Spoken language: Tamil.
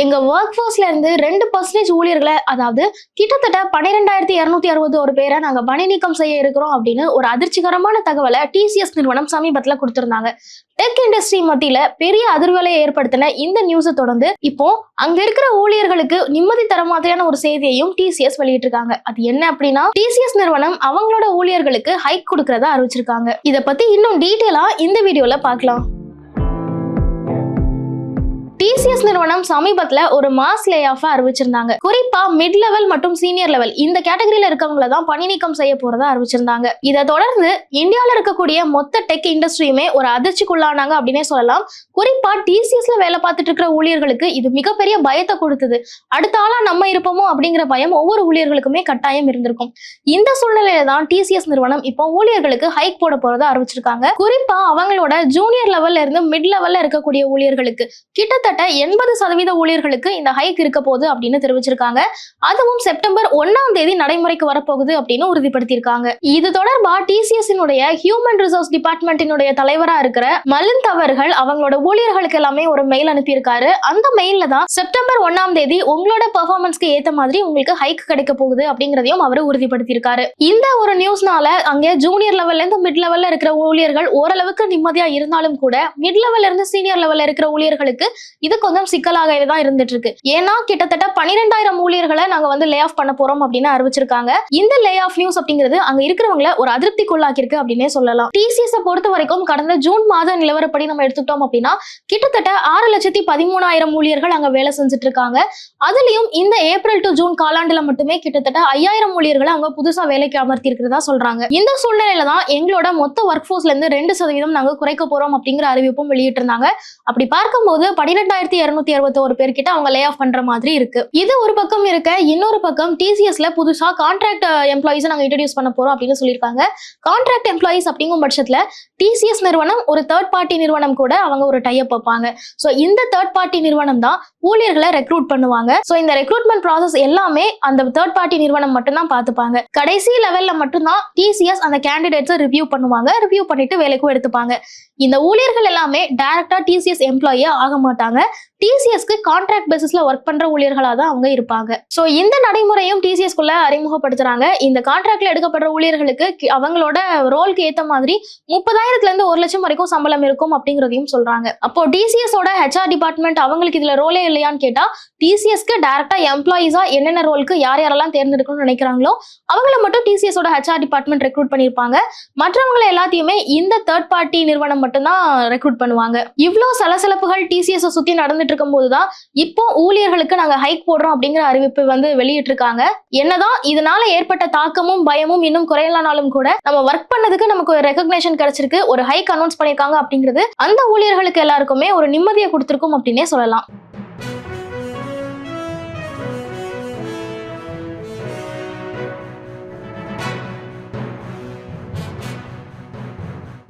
எங்க ஒர்க் ஃபோர்ஸ்ல இருந்து ரெண்டு பர்சன்டேஜ் ஊழியர்களை அதாவது கிட்டத்தட்ட பன்னிரெண்டாயிரத்தி இருநூத்தி அறுபது ஒரு பேரை நாங்க பணி நீக்கம் செய்ய இருக்கிறோம் அப்படின்னு ஒரு அதிர்ச்சிகரமான தகவலை டிசிஎஸ் நிறுவனம் சமீபத்துல கொடுத்திருந்தாங்க. டெக் இண்டஸ்ட்ரி மத்தியில பெரிய அதிர்வலை ஏற்படுத்தின இந்த நியூஸை தொடர்ந்து இப்போ அங்க இருக்கிற ஊழியர்களுக்கு நிம்மதி தர மாதிரியான ஒரு செய்தியையும் டிசிஎஸ் வெளியிட்டிருக்காங்க. அது என்ன அப்படின்னா டிசிஎஸ் நிறுவனம் அவங்களோட ஊழியர்களுக்கு ஹைக் கொடுக்கறதா அறிவிச்சிருக்காங்க. இதை பத்தி இன்னும் டீட்டெயிலா இந்த வீடியோல பார்க்கலாம். டிசிஎஸ் நிறுவனம் சமீபத்துல ஒரு மாஸ் லே ஆஃப் அறிவிச்சிருந்தாங்க. குறிப்பா மிட் லெவல் மற்றும் சீனியர் லெவல் இந்த கேட்டகரியில இருக்கவங்கள தான் பணி நீக்கம் செய்ய போறதா அறிவிச்சிருந்தாங்க. இதை தொடர்ந்து இந்தியாவில் இருக்கக்கூடிய மொத்த டெக் இண்டஸ்ட்ரியுமே ஒரு அதிர்ச்சிக்குள்ளானாங்க அப்படின்னே சொல்லலாம். குறிப்பா டிசிஎஸ்ல வேலை பார்த்துட்டு இருக்கிற ஊழியர்களுக்கு இது மிகப்பெரிய பயத்தை கொடுத்தது. அடுத்த ஆளா நம்ம இருப்போமோ அப்படிங்கிற பயம் ஒவ்வொரு ஊழியர்களுக்குமே கட்டாயம் இருந்திருக்கும். இந்த சூழ்நிலையில தான் டிசிஎஸ் நிறுவனம் இப்போ ஊழியர்களுக்கு ஹைக் போட போறதா அறிவிச்சிருக்காங்க. குறிப்பா அவங்களோட ஜூனியர் லெவல்ல இருந்து மிட் லெவல்ல இருக்கக்கூடிய ஊழியர்களுக்கு கிட்டத்தட்ட எண்பது சதவீத ஊழியர்களுக்கு இந்த ஹைக் இருக்க போகுது அப்படின்னு தெரிவிச்சிருக்காங்க. அதுவும் செப்டம்பர் ஒன்னாம் தேதி நடைமுறைக்கு வரப்போகுது அப்படின்னு உறுதிப்படுத்தியிருக்காங்க. இது தொடர்பா டிசிஎஸ் ஹியூமன் ரிசோர்ஸ் டிபார்ட்மெண்ட்டினுடைய தலைவரா இருக்கிற மலிந்த் அவர்கள் அவங்களோட ஊழியர்களுக்கு எல்லாமே ஒரு மெயில் அனுப்பியிருக்காரு. அந்த மெயில்ல தான் செப்டம்பர் ஒன்னாம் தேதி உங்களோட பெர்ஃபார்மன்ஸ்க்கு ஏத்த மாதிரி உங்களுக்கு ஹைக் கிடைக்க போகுது அப்படிங்கறதையும் அவர் உறுதிப்படுத்தியிருக்காரு. இந்த ஒரு நியூஸ்னால அங்கே ஜூனியர் லெவல்ல இருந்து மிட் லெவல்ல இருக்கிற ஊழியர்கள் ஓரளவுக்கு நிம்மதியா இருந்தாலும் கூட மிட் லெவல்ல இருந்து சீனியர் லெவல்ல இருக்கிற ஊழியர்களுக்கு இது கொஞ்சம் சிக்கலாகவே தான் இருந்துட்டு இருக்கு ஏன்னா கிட்டத்தட்ட பனிரெண்டாயிரம் ஊழியர்களை நாங்க வந்து லே ஆஃப் பண்ண போறோம் அப்படின்னு அறிவிச்சிருக்காங்க. இந்த லே ஆஃப் நியூஸ் அப்படிங்கிறது அங்க இருக்கிறவங்கள ஒரு அதிருப்திக்குள்ளாக்கிருக்கு அப்படின்னே சொல்லலாம். டிசிஎஸ் பொறுத்த வரைக்கும் கடந்த ஜூன் மாத நிலவரப்படி நம்ம எடுத்துக்கிட்டோம் அப்படின்னா கிட்டத்தட்ட ஆறு லட்சத்தி பதிமூணாயிரம் ஊழியர்கள் அங்க வேலை செஞ்சுட்டு இருக்காங்க அதுலயும் இந்த ஏப்ரல் டு ஜூன் காலாண்டுல மட்டுமே கிட்டத்தட்ட ஐயாயிரம் ஊழியர்களை அவங்க புதுசா வேலைக்கு அமர்த்தி இருக்கிறதா சொல்றாங்க. இந்த சூழ்நிலையில தான் எங்களோட மொத்த ஒர்க் ஃபோர்ஸ்ல இருந்து ரெண்டு சதவீதம் நாங்க குறைக்க போறோம் அப்படிங்கிற அறிவிப்பும் வெளியிட்டிருந்தாங்க. அப்படி பார்க்கும்போது பன்னிரெண்டாயிரத்தி இருநூத்தி அறுபத்தோரு பேர்கிட்ட அவங்க லே ஆஃப் பண்ற மாதிரி இருக்கு. இது ஒரு பக்கம் இருக்க இன்னொரு பக்கம் டிசிஎஸ்ல புதுசா கான்ட்ராக்ட் எம்ப்ளாயிஸ் நாங்க இன்ட்ரடியூஸ் பண்ண போறோம் அப்படின்னு சொல்லியிருக்காங்க. கான்ட்ராக்ட் எம்ப்ளாயிஸ் அப்படிங்கும் பட்சத்துல டிசிஎஸ் நிறுவனம் ஒரு தேர்ட் பார்ட்டி நிறுவனம் கூட அவங்க ஒரு டைப் வைப்பாங்க. ஸோ இந்த தேர்ட் பார்ட்டி நிறுவனம் தான் ஊழியர்களை ரெக்ரூட் பண்ணுவாங்க. ஸோ இந்த ரெக்ரூட்மெண்ட் ப்ராசஸ் எல்லாமே அந்த தேர்ட் பார்ட்டி நிறுவனம் மட்டும்தான் பார்த்துப்பாங்க. கடைசி லெவல்ல மட்டும்தான் டிசிஎஸ் அந்த கேண்டிடேட்ஸை ரிவ்யூ பண்ணுவாங்க ரிவ்யூ பண்ணிட்டு வேலைக்கும் எடுத்துப்பாங்க. இந்த ஊழியர்கள் எல்லாமே டைரக்டா டிசிஎஸ் எம்ப்ளாயியா ஆக மாட்டாங்க. டிசிஎஸ்க்கு கான்ட்ராக்ட் பேசிஸ்ல ஒர்க் பண்ற ஊழியர்களா தான் அவங்க இருப்பாங்க. ஸோ இந்த நடைமுறையும் டிசிஎஸ்குள்ள அறிமுகப்படுத்துறாங்க. இந்த கான்ட்ராக்ட்ல எடுக்கப்படுற ஊழியர்களுக்கு அவங்களோட ரோல்க்கு ஏத்த மாதிரி முப்பதாயிரத்துல இருந்து ஒரு லட்சம் வரைக்கும் சம்பளம் இருக்கும் அப்படிங்கிறதையும் சொல்றாங்க. அப்போ டிசிஎஸ் ஓட ஹெச்ஆர் டிபார்ட்மெண்ட் அவங்களுக்கு இதுல ரோலே இல்லையான்னு கேட்டா டிசிஎஸ்க்கு டைரக்டா எம்ப்ளாயிஸா என்னென்ன ரோலுக்கு யார் யாரெல்லாம் தேர்ந்தெடுக்கணும்னு நினைக்கிறாங்களோ அவங்கள மட்டும் டிசிஎஸ் ஓட ஹெச்ஆர் டிபார்ட்மெண்ட் ரெக்ரூட் பண்ணியிருப்பாங்க. மற்றவங்களை எல்லாத்தையுமே இந்த தேர்ட் பார்ட்டி நிறுவனம் மட்டும்தான் ரெக்ரூட் பண்ணுவாங்க. இவ்வளோ சலசலப்புகள் டிசிஎஸ் சுத்தி நடந்துட்டு இருக்கும்போது தான் இப்போ ஊழியர்களுக்கு நாங்க ஹைக் போடுறோம் அப்படிங்கிற அறிவிப்பு வந்து வெளியிட்டிருக்காங்க. என்னதான் இதனால ஏற்பட்ட தாக்கமும் பயமும் இன்னும் குறையலானாலும் கூட நம்ம ஒர்க் பண்ணதுக்கு நமக்கு ஒரு ரெகக்னேஷன் கிடைச்சிருக்கு ஒரு ஹைக் அனௌன்ஸ் பண்ணியிருக்காங்க அப்படிங்கிறது அந்த ஊழியர்களுக்கு எல்லாருக்குமே ஒரு நிம்மதியை கொடுத்துருக்கும் அப்படின்னே சொல்லலாம்.